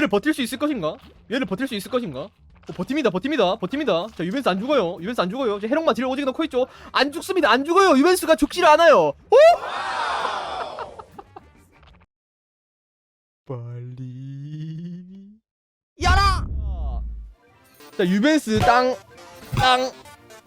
얘를 버틸 수 있을 것인가? 얘를 버틸 수 있을 것인가? 어, 버팁니다 버팁니다 버팁니다. 자 유벤스 안 죽어요. 유벤스 안 죽어요. 이제 해롱만 뒤로 오지게 넣고 있죠. 안 죽습니다 안 죽어요. 유벤스가 죽지를 않아요. 어? 빨리. 야라 자 유벤스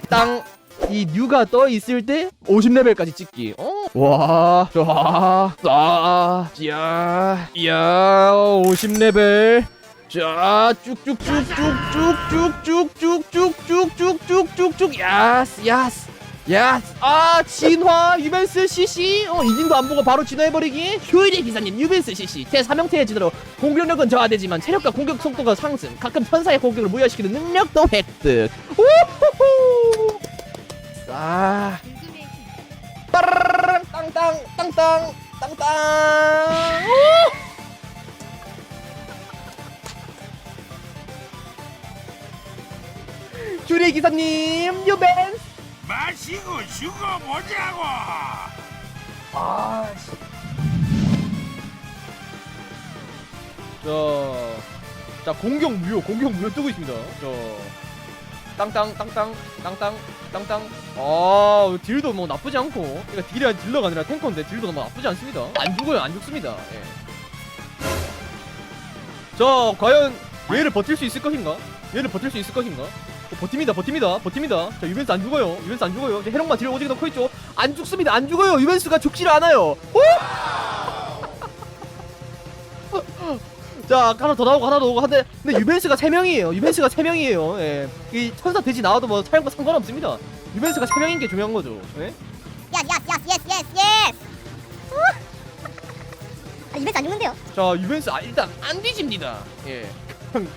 땅땅땅이 뉴가 떠 있을 때 50레벨까지 찍기. 어? 와 좋아 아, 야, 야, 50레벨. 자, 쭉쭉쭉쭉쭉쭉쭉쭉쭉쭉쭉쭉쭉 야스, 야스, 야스. 아, 진화, 유벤스 CC. 어, 이진도 안 보고 바로 진화해버리기. 효율의 기사님, 유벤스 CC. 제 사명태의 지대로 공격력은 저하되지만 체력과 공격 속도가 상승. 가끔 천사의 공격을 무효시키는 능력도 획득. 우 땅땅 땅땅 주리 기사님 유벤! 마시고 죽어 보자고! 아 자, 자 공격 무효 공격 무효 뜨고 있습니다. 저 땅땅 땅땅 땅땅 땅땅. 아 딜도 뭐 나쁘지 않고. 그러니까 딜이 딜러가 아니라 탱커인데 딜도 뭐 나쁘지 않습니다. 안 죽어요 안 죽습니다. 예. 자 과연 얘를 버틸 수 있을 것인가? 얘를 버틸 수 있을 것인가? 어, 버팁니다 버팁니다 버팁니다. 자 유벤스 안 죽어요 유벤스 안 죽어요. 이제 해롱만 딜을 오지게 넣고 있죠. 안 죽습니다 안 죽어요. 유벤스가 죽지를 않아요. 어? 자 하나 더 나오고 하나 더 오고 하는데 근데 유벤스가 3명이에요 유벤스가 3명이에요 예. 이 천사 돼지 나와도 뭐 차용과 상관없습니다 유벤스가 3명인 게 중요한 거죠 예? Yes, yes, yes, yes, yes, yes. 아, 이벤트 안 죽는데요? 자 유벤스 아, 일단 안 뒤집니다 예 그냥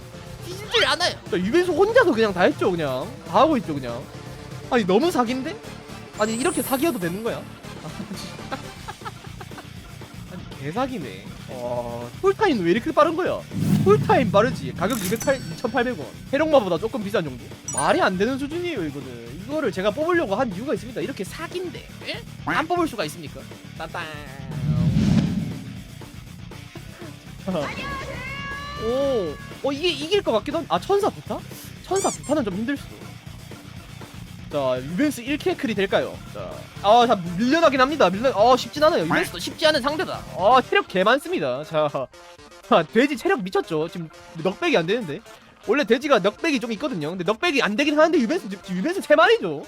뒤집질 않아요 자 유벤스 혼자서 그냥 다 했죠 그냥 다 하고 있죠 그냥 아니 너무 사기인데? 아니 이렇게 사기여도 되는 거야? 아니 개사기네. 와 풀타임 왜 이렇게 빠른 거야? 풀타임 빠르지. 가격 208, 2800원. 해롱마보다 조금 비싼 정도? 말이 안 되는 수준이에요 이거는. 이거를 제가 뽑으려고 한 이유가 있습니다. 이렇게 사기인데 예? 안 뽑을 수가 있습니까? 따땅 오, 어 이게 이길 것 같기도 한. 아 천사 부타? 천사 부타는 좀 힘들 수도. 자 유벤스 1킬 클이 될까요? 자, 아, 자 밀려나긴 합니다. 밀려, 어 쉽진 않아요. 유벤스도 쉽지 않은 상대다. 어 체력 개 많습니다. 자, 자 돼지 체력 미쳤죠. 지금 넉백이 안 되는데. 원래 돼지가 넉백이 좀 있거든요. 근데 넉백이 안 되긴 하는데 유벤스 지금 유벤스 세 마리죠.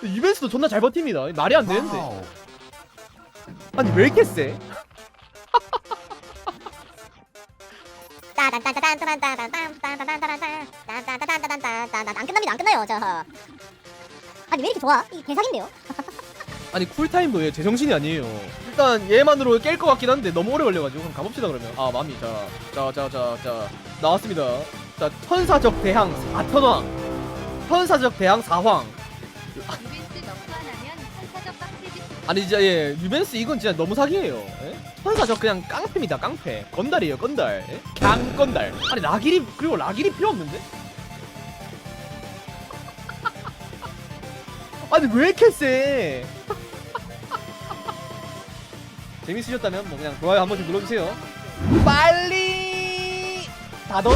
근데 유벤스도 존나 잘 버팁니다. 말이 안 되는데. 아니 왜 이렇게 세? 안 끝납니다 안 끝나요 저 아니 왜 이렇게 좋아? 이 개사기인데요? 아니 쿨타임도 얘 제정신이 아니에요. 일단 얘만으로 깰 것 같긴 한데 너무 오래 걸려가지고 그럼 가봅시다 그러면. 아 맘이 자자 자 자 자. 나왔습니다. 자 천사적 대항 4천왕 천사적 대항 4황. 유벤스 넣고 안 하면 천사적 빡세지. 아니 진짜 예 유벤스 이건 진짜 너무 사기예요. 예? 천사적 그냥 깡패입니다 깡패. 건달이에요 건달. 예? 강 건달. 아니 라길이 그리고 라길이 필요 없는데 아니 왜 이렇게 세? 재밌으셨다면 뭐 그냥 좋아요 한 번씩 눌러주세요. 빨리! 다더